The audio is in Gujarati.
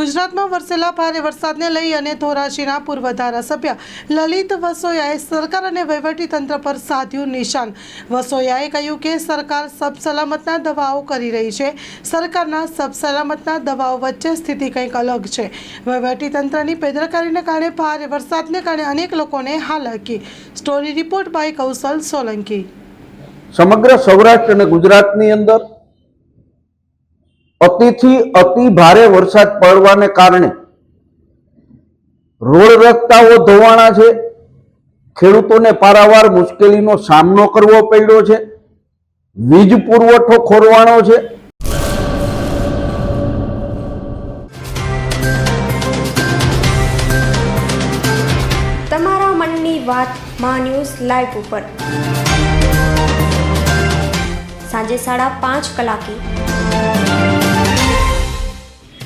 ગુજરાતમાં વરસેલા ભારે વરસાદને લઈ અને ધોરાજીના પૂર્વ ધારાસભ્ય લલિત વસોયાએ સરકાર અને વહીવટીતંત્ર પર સાધ્યું નિશાન. વસોયાએ કહ્યું કે સરકાર સબસલામતના દવાઓ કરી રહી છે. સરકારના સબસલામતના દવાઓ વચ્ચે સ્થિતિ કંઈક અલગ છે. વહીવટીતંત્રની બેદરકારીને કારણે ભારે વરસાદને કારણે અનેક લોકોને હાલાકી. Story report by Kaushal Solanki. સમગ્ર સૌરાષ્ટ્ર અને ગુજરાતની અંદર અતિથી અતિ ભારે વરસાદ પડવાને કારણે રોડ રસ્તાઓ ધોવાણા છે. ખેડૂતોને પારાવાર મુશ્કેલીનો સામનો કરવો પડ્યો છે. વીજ પુરવઠો ખોરવાનો છે. તમારા મનની વાતમાં ન્યૂઝ લાઈવ ઉપર. સાંજે સાડા પાંચ કલાકે